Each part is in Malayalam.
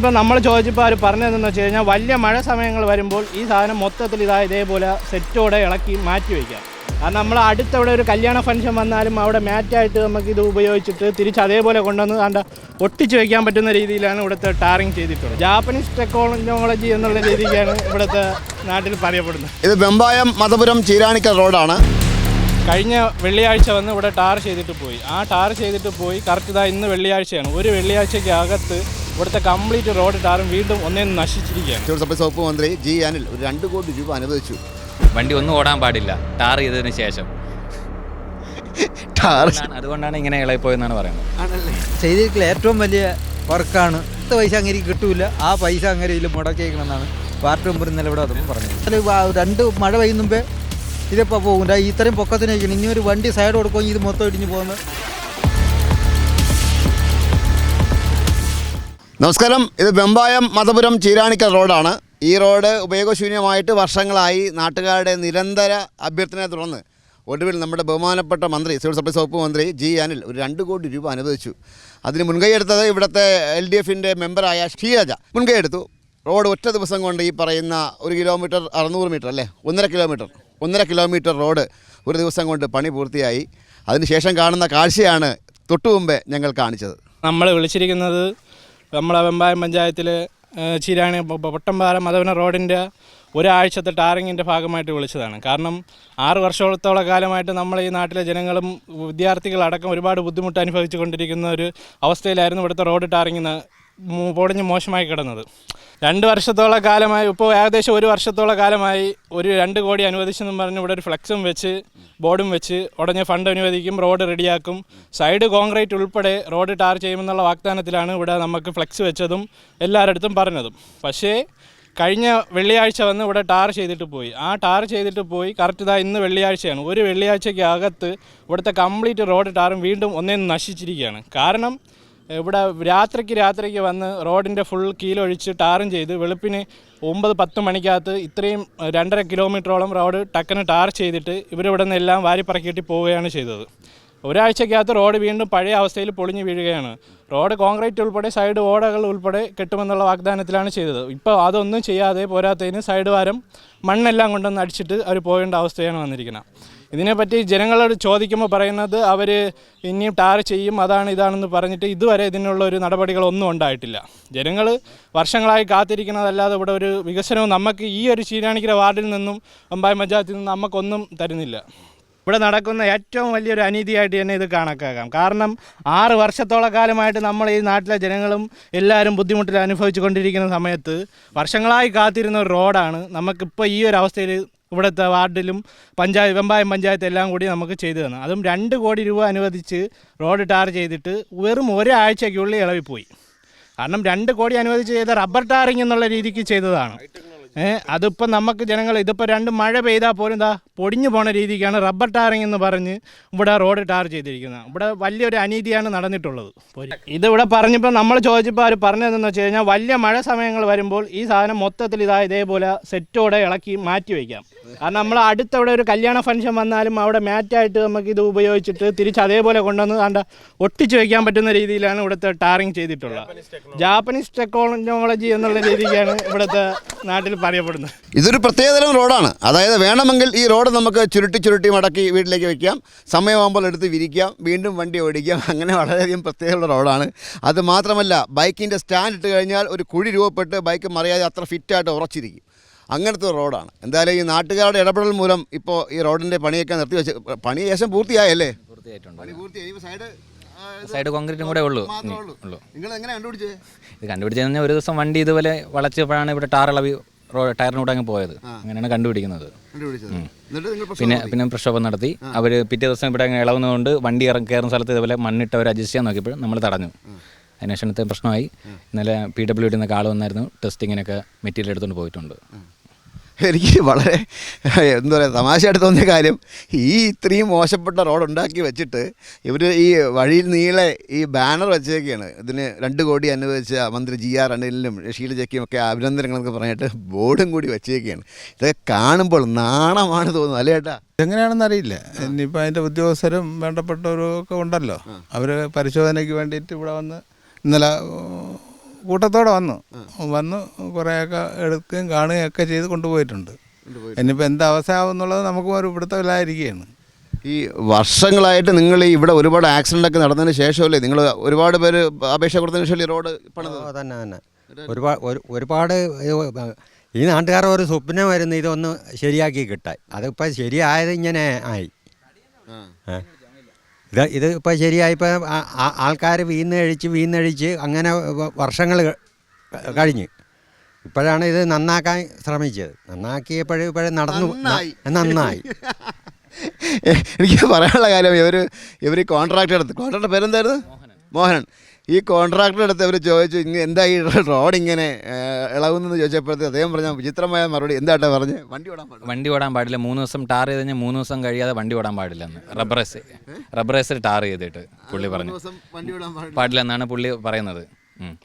ഇപ്പം നമ്മൾ ചോദിച്ചപ്പോൾ അവർ പറഞ്ഞതെന്ന് വെച്ച് കഴിഞ്ഞാൽ വലിയ മഴ സമയങ്ങൾ വരുമ്പോൾ ഈ സാധനം മൊത്തത്തിൽ ഇതാ ഇതേപോലെ സെറ്റോടെ ഇളക്കി മാറ്റി വയ്ക്കാം. അത് നമ്മൾ അടുത്തവിടെ ഒരു കല്യാണ ഫംഗ്ഷൻ വന്നാലും അവിടെ മാറ്റായിട്ട് നമുക്ക് ഇത് ഉപയോഗിച്ചിട്ട് തിരിച്ച് അതേപോലെ കൊണ്ടുവന്ന് കണ്ട ഒട്ടിച്ച് വയ്ക്കാൻ പറ്റുന്ന രീതിയിലാണ് ഇവിടുത്തെ ടാറിങ് ചെയ്തിട്ടുള്ളത്. ജാപ്പനീസ് ടെക്നോളജി എന്നുള്ള രീതിക്കാണ് ഇവിടുത്തെ നാട്ടിൽ പറയപ്പെടുന്നത്. ഇത് വെമ്പായം മതപുരം ചീരാണിക്കൽ റോഡാണ്. കഴിഞ്ഞ വെള്ളിയാഴ്ച വന്ന് ഇവിടെ ടാർ ചെയ്തിട്ട് പോയി. ആ ടാർ ചെയ്തിട്ട് പോയി കറക്റ്റ് ഇതാ ഇന്ന് വെള്ളിയാഴ്ചയാണ്. ഒരു വെള്ളിയാഴ്ചയ്ക്ക് അകത്ത് ഇവിടുത്തെ കംപ്ലീറ്റ് റോഡ് ടാറും വീണ്ടും ഒന്നേ നശിച്ചിരിക്കുകയാണ്. സിവിൽ വകുപ്പ് മന്ത്രി ജി അനിൽ ഒരു രണ്ട് കോടി രൂപ അനുവദിച്ചു. വണ്ടി ഒന്നും ഓടാൻ പാടില്ല. ടാർ ചെയ്തതിന് ശേഷം. ടാർ അതുകൊണ്ടാണ്- അതുകൊണ്ടാണ് ഇങ്ങനെ ഇളകിപ്പോയെന്നാണ് പറയുന്നത്. ആണല്ലേ? ചെയ്തിട്ടുള്ള ഏറ്റവും വലിയ വർക്കാണ്. പത്ത് പൈസ അങ്ങനെ കിട്ടൂല. ആ പൈസ അങ്ങനെ ഇതിൽ മുടക്കിയേക്കണമെന്നാണ് പാർട്ടി മെമ്പർ ഇന്നലെ ഇവിടെ അതും പറഞ്ഞത്. രണ്ട് മഴ പെയ്യുന്നുമ്പേ ഇതിപ്പോൾ പോകും ഇത്രയും പൊക്കത്തിനേക്കാണ് ഇനി ഒരു വണ്ടി സൈഡ് കൊടുക്കുമെങ്കിൽ ഇത് മൊത്തം ഇടിഞ്ഞു പോകുന്നത്. നമസ്കാരം. ഇത് വെമ്പായം മതപുരം ചീരാണിക്കൽ റോഡാണ്. ഈ റോഡ് ഉപയോഗശൂന്യമായിട്ട് വർഷങ്ങളായി നാട്ടുകാരുടെ നിരന്തര അഭ്യർത്ഥനയെ തുടർന്ന് ഒടുവിൽ നമ്മുടെ ബഹുമാനപ്പെട്ട മന്ത്രി സിവിൽ സപ്ലൈസ് വകുപ്പ് മന്ത്രി ജി അനിൽ ഒരു രണ്ട് കോടി രൂപ അനുവദിച്ചു. അതിന് മുൻകൈ എടുത്തത് ഇവിടുത്തെ എൽ ഡി എഫിന്റെ മെമ്പറായ ഷീരജ മുൻകൈ എടുത്തു. റോഡ് ഒറ്റ ദിവസം കൊണ്ട് ഈ പറയുന്ന ഒരു കിലോമീറ്റർ അറുന്നൂറ് മീറ്റർ അല്ലേ? ഒന്നര കിലോമീറ്റർ. ഒന്നര കിലോമീറ്റർ റോഡ് ഒരു ദിവസം കൊണ്ട് പണി പൂർത്തിയായി. അതിനുശേഷം കാണുന്ന കാഴ്ചയാണ് തൊട്ടു മുമ്പേ ഞങ്ങൾ കാണിച്ചത്. നമ്മൾ വിളിച്ചിരിക്കുന്നത് നമ്മളെ വെമ്പായം പഞ്ചായത്തിൽ ചീരാണി മധവന പൊട്ടമ്പാറ മതവന റോഡിന്റെ ഒരാഴ്ചത്തെ ടാറിങ്ങിന്റെ ഭാഗമായിട്ട് വിളിച്ചതാണ്. കാരണം ആറ് വർഷത്തോളം കാലമായിട്ട് നമ്മൾ ഈ നാട്ടിലെ ജനങ്ങളും വിദ്യാർത്ഥികളടക്കം ഒരുപാട് ബുദ്ധിമുട്ട് അനുഭവിച്ചു കൊണ്ടിരിക്കുന്ന ഒരു അവസ്ഥയിലായിരുന്നു ഇവിടുത്തെ റോഡ് ടാറിങ്ങിന് പൊടിഞ്ഞ് മോശമായി കിടന്നത്. രണ്ട് വർഷത്തോളം കാലമായി ഇപ്പോൾ ഏകദേശം ഒരു വർഷത്തോളം കാലമായി ഒരു രണ്ട് കോടി അനുവദിച്ചെന്നും പറഞ്ഞ് ഇവിടെ ഒരു ഫ്ലെക്സും വെച്ച് ബോർഡും വെച്ച് ഉടനെ ഫണ്ട് അനുവദിക്കും റോഡ് റെഡിയാക്കും. സൈഡ് കോൺക്രീറ്റ് ഉൾപ്പെടെ റോഡ് ടാർ ചെയ്യുമെന്നുള്ള വാഗ്ദാനത്തിലാണ് ഇവിടെ നമുക്ക് ഫ്ലെക്സ് വെച്ചതും എല്ലാവരുടെ പറഞ്ഞതും. പക്ഷേ കഴിഞ്ഞ വെള്ളിയാഴ്ച വന്ന് ഇവിടെ ടാർ ചെയ്തിട്ട് പോയി. ആ ടാർ ചെയ്തിട്ട് പോയി കറക്റ്റ് ഇതാ ഇന്ന് വെള്ളിയാഴ്ചയാണ്. ഒരു വെള്ളിയാഴ്ചയ്ക്ക് അകത്ത് ഇവിടുത്തെ കംപ്ലീറ്റ് റോഡ് ടാറും വീണ്ടും ഒന്നേന്ന് നശിച്ചിരിക്കുകയാണ്. കാരണം ഇവിടെ രാത്രിക്ക് രാത്രിക്ക് വന്ന് റോഡിന്റെ ഫുൾ കീലൊഴിച്ച് ടാറും ചെയ്ത് വെളുപ്പിന് ഒമ്പത് പത്ത് മണിക്കകത്ത് ഇത്രയും രണ്ടര കിലോമീറ്ററോളം റോഡ് ടക്കന് ടാർ ചെയ്തിട്ട് ഇവരിവിടെ നിന്ന് എല്ലാം വാരിപ്പറക്കിയിട്ട് പോവുകയാണ് ചെയ്തത്. ഒരാഴ്ചക്കകത്ത് റോഡ് വീണ്ടും പഴയ അവസ്ഥയിൽ പൊളിഞ്ഞു വീഴുകയാണ്. റോഡ് കോൺക്രീറ്റ് ഉൾപ്പെടെ സൈഡ് ഓടകൾ ഉൾപ്പെടെ കെട്ടുമെന്നുള്ള വാഗ്ദാനത്തിലാണ് ചെയ്തത്. ഇപ്പോൾ അതൊന്നും ചെയ്യാതെ പോരാത്തതിന് സൈഡ് വാരം മണ്ണെല്ലാം കൊണ്ടൊന്ന് അടിച്ചിട്ട് അവർ പോകേണ്ട അവസ്ഥയാണ് വന്നിരിക്കുന്നത് ഇതിനെപ്പറ്റി ജനങ്ങളോട് ചോദിക്കുമ്പോൾ പറയുന്നത് അവർ ഇനിയും ടാർ ചെയ്യും അതാണ് ഇതാണെന്ന് പറഞ്ഞിട്ട് ഇതുവരെ ഇതിനുള്ള ഒരു നടപടികളൊന്നും ഉണ്ടായിട്ടില്ല. ജനങ്ങൾ വർഷങ്ങളായി കാത്തിരിക്കുന്നതല്ലാതെ ഇവിടെ ഒരു വികസനവും നമുക്ക് ഈ ഒരു ചീരാണിക്കര വാർഡിൽ നിന്നും അമ്പായി പഞ്ചായത്തിൽ നിന്നും നമുക്കൊന്നും തരുന്നില്ല. ഇവിടെ നടക്കുന്ന ഏറ്റവും വലിയൊരു അനീതിയായിട്ട് തന്നെ ഇത് കണക്കാക്കാം കാരണം ആറ് വർഷത്തോളം കാലമായിട്ട് നമ്മൾ ഈ നാട്ടിലെ ജനങ്ങളും എല്ലാവരും ബുദ്ധിമുട്ടിൽ അനുഭവിച്ചു കൊണ്ടിരിക്കുന്ന സമയത്ത് വർഷങ്ങളായി കാത്തിരുന്ന ഒരു റോഡാണ്. നമുക്കിപ്പോൾ ഈ ഒരു അവസ്ഥയിൽ ഇവിടുത്തെ വാർഡിലും പഞ്ചായത്ത് വെമ്പായം പഞ്ചായത്ത് എല്ലാം കൂടി നമുക്ക് ചെയ്തു തന്നു. അതും രണ്ട് കോടി രൂപ അനുവദിച്ച് റോഡ് ടാർ ചെയ്തിട്ട് വെറും ഒരാഴ്ചയ്ക്കുള്ളിൽ ഇളവിപ്പോയി. കാരണം രണ്ട് കോടി അനുവദിച്ച് ചെയ്ത റബ്ബർ ടാറിങ് എന്നുള്ള രീതിക്ക് ചെയ്തതാണ്. അതിപ്പോൾ നമുക്ക് ജനങ്ങൾ ഇതിപ്പോൾ രണ്ട് മഴ പെയ്താൽ പോലും ഇതാ പൊടിഞ്ഞു പോണ രീതിക്കാണ് റബ്ബർ ടാറിങ് എന്ന് പറഞ്ഞ് ഇവിടെ റോഡ് ടാർ ചെയ്തിരിക്കുന്നത്. ഇവിടെ വലിയൊരു അനീതിയാണ് നടന്നിട്ടുള്ളത്. ഇതിവിടെ പറഞ്ഞപ്പോൾ നമ്മൾ ചോദിച്ചപ്പോൾ അവർ പറഞ്ഞതെന്ന് വെച്ച് കഴിഞ്ഞാൽ വലിയ മഴ സമയങ്ങൾ വരുമ്പോൾ ഈ സാധനം മൊത്തത്തിൽ ഇതാ ഇതേപോലെ സെറ്റോടെ ഇളക്കി മാറ്റി വയ്ക്കാം കാരണം നമ്മൾ അടുത്തവിടെ ഒരു കല്യാണ ഫംഗ്ഷൻ വന്നാലും അവിടെ മാറ്റായിട്ട് നമുക്ക് ഇത് ഉപയോഗിച്ചിട്ട് തിരിച്ച് അതേപോലെ കൊണ്ടുവന്ന് കണ്ട ഒട്ടിച്ച് വയ്ക്കാൻ പറ്റുന്ന രീതിയിലാണ് ഇവിടുത്തെ ടാറിങ് ചെയ്തിട്ടുള്ളത്. ജാപ്പനീസ് ടെക്നോളജി എന്നുള്ള രീതിക്കാണ് ഇവിടുത്തെ നാട്ടിൽ പറയപ്പെടുന്നത് ഇതൊരു പ്രത്യേകതരം റോഡാണ്. അതായത് വേണമെങ്കിൽ ഈ റോഡ് നമുക്ക് ചുരുട്ടി ചുരുട്ടി മടക്കി വീട്ടിലേക്ക് വെക്കാം. സമയമാകുമ്പോൾ എടുത്ത് വിരിക്കാം. വീണ്ടും വണ്ടി ഓടിക്കാം. അങ്ങനെ വളരെയധികം പ്രത്യേകതയുള്ള റോഡാണ്. അത് മാത്രമല്ല ബൈക്കിന്റെ സ്റ്റാൻഡ് ഇട്ട് കഴിഞ്ഞാൽ ഒരു കുഴി രൂപപ്പെട്ട് ബൈക്ക് മറിയാതെ അത്ര ഫിറ്റായിട്ട് ഉറച്ചിരിക്കും. അങ്ങനത്തെ ഒരു റോഡാണ്. എന്തായാലും ഈ നാട്ടുകാരുടെ ഇടപെടൽ മൂലം ഇപ്പോൾ ഈ റോഡിന്റെ പണിയൊക്കെ നിർത്തി വെച്ച് പണി ഏകദേശം പൂർത്തിയായല്ലേ? പൂർത്തിയായിട്ടുണ്ട്. സൈഡ് സൈഡ് കോൺക്രീറ്റും കൂടെ ഉള്ളൂ. നിങ്ങൾ എങ്ങനെ കണ്ടുപിടിച്ചത് ഇത് കണ്ടുപിടിച്ചതെന്ന് കഴിഞ്ഞാൽ ഒരു ദിവസം വണ്ടി ഇതുപോലെ വളച്ചപ്പോഴാണ് ഇവിടെ ടാർ ഇളവി റോഡ് ടയറിനൂടെ അങ്ങ് പോയത്. അങ്ങനെയാണ് കണ്ടുപിടിക്കുന്നത്. പിന്നെ പിന്നെ പ്രക്ഷോഭം നടത്തി. അവർ പിറ്റേ ദിവസം ഇവിടെ അങ്ങനെ ഇളവുന്നതുകൊണ്ട് വണ്ടി ഇറങ്ങി കയറുന്ന സ്ഥലത്ത് ഇതുപോലെ മണ്ണിട്ട് അവർ അഡ്ജസ്റ്റ് ചെയ്യാൻ നോക്കിയപ്പോൾ നമ്മൾ തടഞ്ഞു. അതിനുശേഷം ഇന്നത്തെ പ്രശ്നമായി ഇന്നലെ പി ഡബ്ല്യു ഡിന്ന് ആൾ വന്നായിരുന്നു. ടെസ്റ്റിങ്ങിനൊക്കെ മെറ്റീരിയൽ എടുത്തുകൊണ്ട് പോയിട്ടുണ്ട്. എനിക്ക് വളരെ എന്താ പറയുക തമാശയായിട്ട് തോന്നിയ കാര്യം ഈ ഇത്രയും മോശപ്പെട്ട റോഡ് ഉണ്ടാക്കി വെച്ചിട്ട് ഇവർ ഈ വഴിയിൽ നീളെ ഈ ബാനർ വെച്ചേക്കാണ്. ഇതിന് രണ്ട് കോടി അനുവദിച്ച മന്ത്രി ജി ആർ അണിലിനും ഷീലജയ്ക്കും ഒക്കെ അഭിനന്ദനങ്ങളൊക്കെ പറഞ്ഞിട്ട് ബോർഡും കൂടി വെച്ചേക്കാണ്. ഇതൊക്കെ കാണുമ്പോൾ നാണമാണ് തോന്നുന്നത് അല്ലേ ഏട്ടാ? എങ്ങനെയാണെന്ന് അറിയില്ല. ഇനിയിപ്പോൾ അതിന്റെ ഉദ്യോഗസ്ഥരും വേണ്ടപ്പെട്ടവരും ഒക്കെ ഉണ്ടല്ലോ. അവർ പരിശോധനയ്ക്ക് വേണ്ടിയിട്ട് ഇവിടെ വന്ന് ഇന്നലെ കൂട്ടത്തോടെ വന്നു. വന്ന് കുറേയൊക്കെ എടുക്കുകയും കാണുകയും ഒക്കെ ചെയ്ത് കൊണ്ടുപോയിട്ടുണ്ട്. ഇനിയിപ്പോൾ എന്ത് അവസ്ഥയാവും എന്നുള്ളത് നമുക്ക് ഒരു പിടുത്തമില്ലാതിരിക്കുകയാണ്. ഈ വർഷങ്ങളായിട്ട് നിങ്ങൾ ഈ ഇവിടെ ഒരുപാട് ആക്സിഡന്റ് ഒക്കെ നടന്നതിന് ശേഷമല്ലേ നിങ്ങൾ ഒരുപാട് പേര് അപേക്ഷ കൊടുത്തതിന് ശേഷം ഈ റോഡ് പണിത് ഓ, തന്നെ തന്നെ ഒരുപാട് ഒരു- ഒരുപാട് ഈ- നാട്ടുകാർ ഒരു സ്വപ്നമായിരുന്നു ഇതൊന്ന് ശരിയാക്കി കിട്ടാൻ. അതിപ്പോൾ ശരിയായത് ഇങ്ങനെ ആയി. ഏ. ഇത് ഇത് ഇപ്പോൾ ശരിയായിപ്പോൾ ആൾക്കാർ വീന്നഴിച്ച് വീന്നഴിച്ച് അങ്ങനെ വർഷങ്ങൾ കഴിഞ്ഞ്. ഇപ്പോഴാണ് ഇത് നന്നാക്കാൻ ശ്രമിച്ചത്. നന്നാക്കിയപ്പോഴും ഇപ്പോഴും നടന്നു നന്നായി. നന്നായി. എനിക്ക് പറയാനുള്ള കാര്യം ഇവർ ഇവർ കോൺട്രാക്ട് എടുത്ത്. കോൺട്രാക്ടർ പേരെന്തായിരുന്നു? മോഹനൻ. ഈ കോൺട്രാക്ടർ എടുത്ത് അവർ ചോദിച്ചു ഇങ്ങനെ എന്താ ഈ റോഡ് ഇങ്ങനെ ഇളകുന്നെന്ന് ചോദിച്ചപ്പോഴത്തേക്ക് അദ്ദേഹം പറഞ്ഞ വിചിത്രമായ മറുപടി എന്താട്ടാ പറഞ്ഞ്? വണ്ടി ഓടാൻ പാടില്ല. വണ്ടി ഓടാൻ പാടില്ല. മൂന്ന് ദിവസം ടാർ ചെയ്ത് കഴിഞ്ഞാൽ മൂന്ന് ദിവസം കഴിയാതെ വണ്ടി ഓടാൻ പാടില്ല എന്ന്. റബ്ബറേസ് റബ്ബറേസ് ടാർ ചെയ്തിട്ട് പുള്ളി പറഞ്ഞു. പാടില്ല. എന്നാണ് പുള്ളി പറയുന്നത്.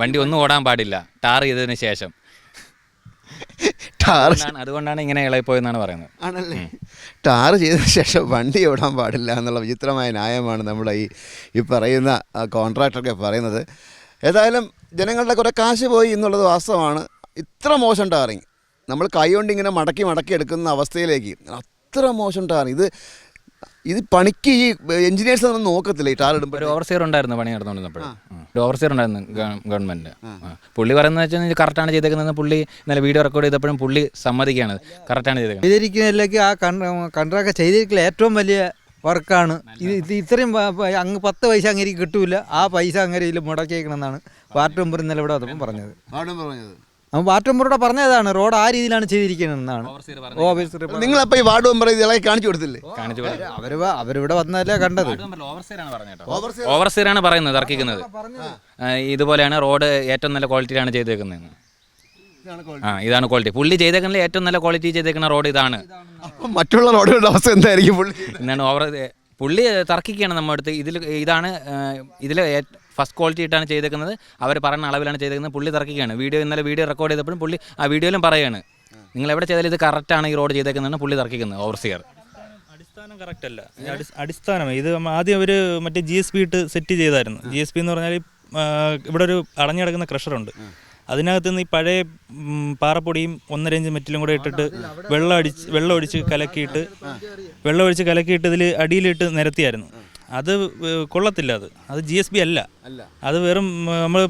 വണ്ടി ഒന്നും ഓടാൻ പാടില്ല. ടാർ ചെയ്തതിന് ശേഷം. ടാർ അതുകൊണ്ടാണ്- ഇങ്ങനെ ഇളകിപ്പോയെന്നാണ് പറയുന്നത്. ആണല്ലേ? ടാർ ചെയ്തതിന് ശേഷം വണ്ടി ഓടാൻ പാടില്ല എന്നുള്ള വിചിത്രമായ ന്യായമാണ് നമ്മുടെ ഈ ഈ പറയുന്ന കോൺട്രാക്ടറൊക്കെ പറയുന്നത്. ഏതായാലും ജനങ്ങളുടെ കുറേ കാശ് പോയി എന്നുള്ളത് വാസ്തവമാണ്. ഇത്ര മോശം ടാറിങ്. നമ്മൾ കൈ കൊണ്ട് ഇങ്ങനെ മടക്കി മടക്കി എടുക്കുന്ന അവസ്ഥയിലേക്ക്. അത്ര മോശം ടാറിങ്. ഇത് ഇത് പണിക്ക് ഈ എഞ്ചിനീയേഴ്സ് ഒന്നും നോക്കത്തില്ല ഈ ടാർ ഇടുമ്പോൾ ഒരു ഓവർസിയർ ഉണ്ടായിരുന്നു പണി നടന്നുകൊണ്ടിരുന്നപ്പോൾ ഒരു ഓവർസിയർ ഉണ്ടായിരുന്നു ഗവൺമെന്റ്. പുള്ളി പറയുന്നത് വെച്ചാൽ കറക്റ്റാണ് ചെയ്തേക്കുന്നത് പുള്ളി ഇന്നലെ വീഡിയോ റെക്കോർഡ് ചെയ്തപ്പോഴും പുള്ളി സമ്മതിക്കുകയാണ്. കറക്റ്റാണ് ചെയ്തേക്കുന്നത്. ചെയ്തിരിക്കുന്നതിലേക്ക് ആ കൺട്രാക്ട് ചെയ്തിരിക്കുന്ന ഏറ്റവും വലിയ വർക്കാണ്. ഇത് ഇത് ഇത്രയും അങ്ങ് പത്ത് പൈസ അങ്ങനെ കിട്ടൂല. ആ പൈസ അങ്ങനെ ഇതിൽ മുടക്കിയേക്കണമെന്നാണ് പാർട്ട് മെമ്പർ ഇന്നലെ ഇവിടെ പറഞ്ഞത്. പറഞ്ഞത്. വാർഡ് മെമ്പറോട് പറഞ്ഞതാണ് റോഡ് ആ രീതിയിലാണ് ചെയ്തിരിക്കുന്നതെന്നാണ്. ഓഫീസർ അപ്പൊ ഈ വാർഡ് മെമ്പർ ഇളകി കാണിച്ചു കൊടുത്തില്ലേ? കാണിച്ചു അവർ അവരിവിടെ വന്നതല്ലേ കണ്ടത്. ഓവർസീറാണ് ആണ് പറയുന്നത് തർക്കിക്കുന്നത്. ആ, ഇതുപോലെയാണ് റോഡ് ഏറ്റവും നല്ല ക്വാളിറ്റിയിലാണ് ചെയ്തേക്കുന്നത്. ആ ഇതാണ് ക്വാളിറ്റി. പുള്ളി ചെയ്തേക്കുന്നതിൽ ഏറ്റവും നല്ല ക്വാളിറ്റി ചെയ്തേക്കുന്ന റോഡ് ഇതാണ്. അപ്പം മറ്റുള്ള റോഡുകളുടെ അവസ്ഥ എന്തായിരിക്കും പുള്ളി? എന്നാണ് ഓവർ പുള്ളി തർക്കിക്കുകയാണ് നമ്മുടെ അടുത്ത്. ഇതിൽ ഇതാണ് ഇതിൽ ഫസ്റ്റ് ക്വാളിറ്റി ഇട്ടാണ് ചെയ്തേക്കുന്നത്. അവർ പറയുന്ന അളവിലാണ് ചെയ്തേക്കുന്നത്. പുള്ളി തർക്കിക്കുകയാണ് വീഡിയോ ഇന്നലെ വീഡിയോ റെക്കോർഡ് ചെയ്തപ്പോഴും പുള്ളി ആ വീഡിയോയിലും പറയുകയാണ്. നിങ്ങൾ എവിടെ ചെയ്താലും ഇത് കറക്റ്റാണ് ഈ റോഡ് ചെയ്തേക്കുന്നതാണ് പുള്ളി തർക്കിക്കുന്നത് ഓവർസിയർ അടിസ്ഥാനം കറക്റ്റ് അല്ല. അടിസ്ഥാനം ഇത് ആദ്യം അവർ മറ്റേ ജി എസ് പി ഇട്ട് സെറ്റ് ചെയ്തായിരുന്നു. ജി എസ് പി എന്ന് പറഞ്ഞാൽ ഇവിടെ ഒരു അടഞ്ഞു കിടക്കുന്ന ക്രഷറുണ്ട് അതിനകത്ത് നിന്ന് ഈ പഴയ പാറപ്പൊടിയും ഒന്നര ഇഞ്ച് മെറ്റിലും കൂടെ ഇട്ടിട്ട് വെള്ളം അടിച്ച് വെള്ളം ഒഴിച്ച് കലക്കിയിട്ട് വെള്ളം ഒഴിച്ച് കലക്കിയിട്ട് ഇതിൽ അടിയിലിട്ട് നിരത്തിയായിരുന്നു. അത് കൊള്ളത്തില്ല അത്. അത് ജി എസ് ബി അല്ല. അത് വെറും നമ്മൾ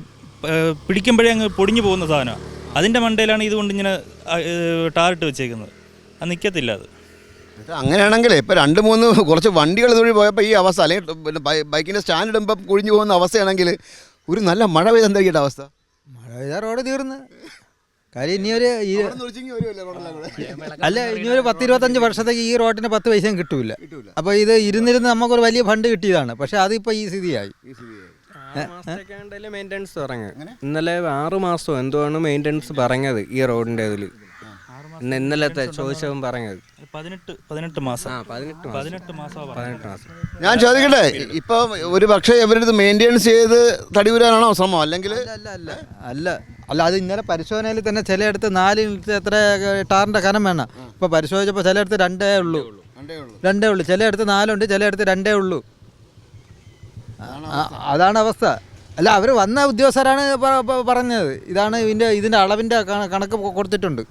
പിടിക്കുമ്പോഴേ അങ്ങ് പൊടിഞ്ഞു പോകുന്ന സാധനമാണ് അതിന്റെ മണ്ടയിലാണ് ഇതുകൊണ്ട് ഇങ്ങനെ ടാറിട്ട് വെച്ചേക്കുന്നത്. അത് നിൽക്കത്തില്ല അത്. അങ്ങനെയാണെങ്കിൽ ഇപ്പോൾ രണ്ട് മൂന്ന് കുറച്ച് വണ്ടികൾ ഇതുവഴി പോയപ്പോൾ ഈ അവസ്ഥ അല്ലെങ്കിൽ ബൈക്കിന്റെ സ്റ്റാൻഡ് ഇടുമ്പോൾ കുഴിഞ്ഞു പോകുന്ന അവസ്ഥയാണെങ്കിൽ ഒരു നല്ല മഴ പെയ്ത് എന്തായിരിക്കും അവസ്ഥ? മഴ പെയ്താൽ റോഡ് തീർന്ന്. കാര്യം ഇനിയൊരു ഈ അല്ല ഇനിയൊരു പത്ത് ഇരുപത്തഞ്ച് വർഷത്തേക്ക് ഈ റോട്ടിന് പത്ത് പൈസയും കിട്ടൂല. അപ്പോൾ ഇത് ഇരുന്നിരുന്ന് നമുക്കൊരു വലിയ ഫണ്ട് കിട്ടിയതാണ്. പക്ഷെ അതിപ്പോൾ ഈ സ്ഥിതിയായി. മാസത്തേക്കാണ്ടല്ലേ മെയിന്റനൻസ് പറഞ്ഞത് ഇന്നലെ ആറ് മാസം എന്തുവാണ് മെയിന്റനൻസ് പറഞ്ഞത് ഈ റോഡിന്റെ ഇതിൽ ഇന്ന് ഇന്നലത്തെ ചോദിച്ചവൻ പറഞ്ഞത്. പതിനെട്ട് പതിനെട്ട് മാസം. ആ പതിനെട്ട് മാസം. പതിനെട്ട് മാസം പതിനെട്ട് മാസം. ഞാൻ ചോദിക്കട്ടെ ഇപ്പൊ ഒരു പക്ഷേ ഇവരിത് മെയിന്റെയിൻസ് ചെയ്ത് തടിയൂരാനാണോ ശ്രമം? അല്ലെങ്കിൽ അല്ല അല്ല അല്ല. അല്ല അത് ഇന്നലെ പരിശോധനയിൽ തന്നെ ചിലയിടത്ത് നാല് എത്ര ടാറിന്റെ കനം വേണം. ഇപ്പൊ പരിശോധിച്ചപ്പോൾ ചിലയിടത്ത് രണ്ടേ ഉള്ളൂ. രണ്ടേ ഉള്ളൂ. ചിലയിടത്ത് നാലുണ്ട് ചിലയിടത്ത് രണ്ടേ ഉള്ളൂ. ആ, അതാണ് അവസ്ഥ. അല്ല അവർ വന്ന ഉദ്യോഗസ്ഥരാണ് പ- പ- പറഞ്ഞത്. ഇതാണ് ഇതിന്റെ ഇതിന്റെ അളവിന്റെ കണ- കണക്ക് കൊടുത്തിട്ടുണ്ട്.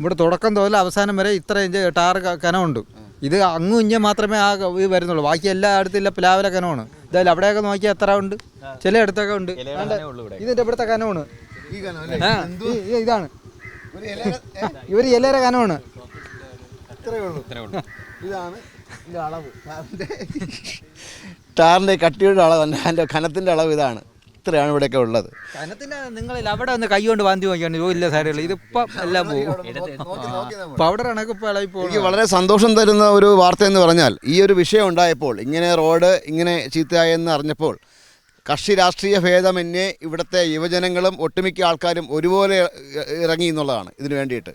ഇവിടെ തുടക്കം തോതിൽ അവസാനം വരെ ഇത്ര ഇഞ്ച് ടാർ കനമുണ്ട്. ഇത് അങ്ങും ഇഞ്ഞ മാത്രമേ ആ ഇത് വരുന്നുള്ളൂ. ബാക്കി എല്ലാ അടുത്തില്ല പ്ലാവിലെ കനമാണ്. ഇതായാലും അവിടെയൊക്കെ നോക്കിയാൽ എത്ര ഉണ്ട്? ചില ചിലയിടത്തൊക്കെ ഉണ്ട്. ഇതിന്റെ ഇതിന്റെ ഇവിടുത്തെ കനമാണ്. ഇതാണ്. ഇവർ ഇലയുടെ കനമാണ്. ഇതാണ് അളവ്. ടാറിന്റെ കട്ടിയുടെ അളവ് അതിന്റെ കനത്തിന്റെ അളവ് ഇതാണ്. ഇത്രയാണ് ഇവിടെയൊക്കെ ഉള്ളത്. നിങ്ങൾ അവിടെ ഒന്ന് കൈ കൊണ്ട് വാന്തി നോക്കിയാണ്. ഓ ഇല്ല സൈഡുകൾ ഇതിപ്പം എല്ലാം പോകും. പൗഡർ എനിക്ക് വളരെ സന്തോഷം തരുന്ന ഒരു വാർത്ത എന്ന് പറഞ്ഞാൽ ഈ ഒരു വിഷയം ഉണ്ടായപ്പോൾ ഇങ്ങനെ റോഡ് ഇങ്ങനെ ചീത്തയായെന്ന് അറിഞ്ഞപ്പോൾ കക്ഷി രാഷ്ട്രീയ ഭേദമന്യേ ഇവിടുത്തെ യുവജനങ്ങളും ഒട്ടുമിക്ക ആൾക്കാരും ഒരുപോലെ ഇറങ്ങി എന്നുള്ളതാണ് ഇതിനു വേണ്ടിയിട്ട്.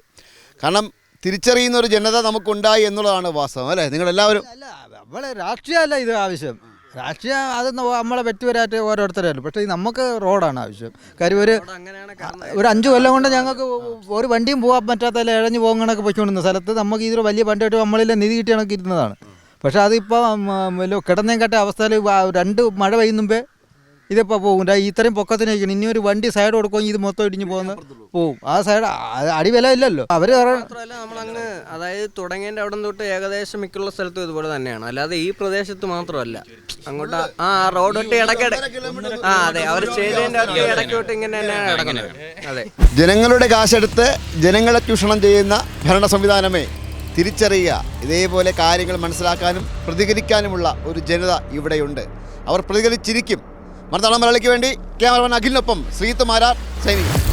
കാരണം തിരിച്ചറിയുന്ന ഒരു ജനത നമുക്കുണ്ടായി എന്നുള്ളതാണ് വാസ്തവം അല്ലേ? നിങ്ങളെല്ലാവരും അല്ല നമ്മളെ രാഷ്ട്രീയമല്ല ഇത് ആവശ്യം. രാഷ്ട്രീയം അത് നമ്മളെ വ്യക്തിപരമായിട്ട് ഓരോരുത്തരല്ലോ. പക്ഷേ നമുക്ക് റോഡാണ് ആവശ്യം. കാര്യം ഒരു ഒരു അഞ്ച് കൊല്ലം കൊണ്ട് ഞങ്ങൾക്ക് ഒരു വണ്ടിയും പോകാൻ പറ്റാത്ത ഇഴഞ്ഞു പോകണമെന്നൊക്കെ പൊയ്ക്കൊണ്ടിരുന്ന സ്ഥലത്ത് നമുക്ക് ഇതൊരു വലിയ വണ്ടിയായിട്ട് നമ്മളിലെ നിധി കിട്ടിയ കണക്ക് ഇരുന്നതാണ്. പക്ഷേ അതിപ്പോൾ കിടന്നേം കെട്ട അവസ്ഥയിൽ രണ്ട് മഴ പെയ്യുന്നുമ്പേ ഇതിപ്പോൾ പോകും ഇത്രയും പൊക്കത്തിനേക്കണം ഇനി ഒരു വണ്ടി സൈഡ് കൊടുക്കുമെങ്കിൽ ഇത് മൊത്തം ഇടിഞ്ഞു പോകുന്ന പോവും. ആ സൈഡ് അടിവില ഇല്ലല്ലോ. അവർ നമ്മളങ്ങനെ നമ്മളങ്ങ് അതായത് തുടങ്ങേണ്ട അവിടെ തൊട്ട് ഏകദേശം മിക്കുള്ള സ്ഥലത്തും ഇതുപോലെ തന്നെയാണ്. അല്ലാതെ ഈ പ്രദേശത്ത് മാത്രമല്ല. അങ്ങോട്ട് ആ- റോഡ് ഒട്ടി ഇടക്കിട ആ അതെ. അവർ ചെയ്തതിന്റെ അകത്ത് ഇടയ്ക്ക് ഇങ്ങനെ തന്നെയാണ് കിടക്കുന്നത് അതെ. ജനങ്ങളുടെ കാശെടുത്ത് ജനങ്ങളെ ചൂഷണം ചെയ്യുന്ന ഭരണ സംവിധാനമേ തിരിച്ചറിയുക. ഇതേപോലെ കാര്യങ്ങൾ മനസ്സിലാക്കാനും പ്രതികരിക്കാനുമുള്ള ഒരു ജനത ഇവിടെയുണ്ട്. അവർ പ്രതികരിച്ചിരിക്കും. മറുതള മലയാളിക്ക് വേണ്ടി ക്യാമറമാൻ അഖിലിനൊപ്പം ശ്രീത്ത് മാരാർ സൈനിക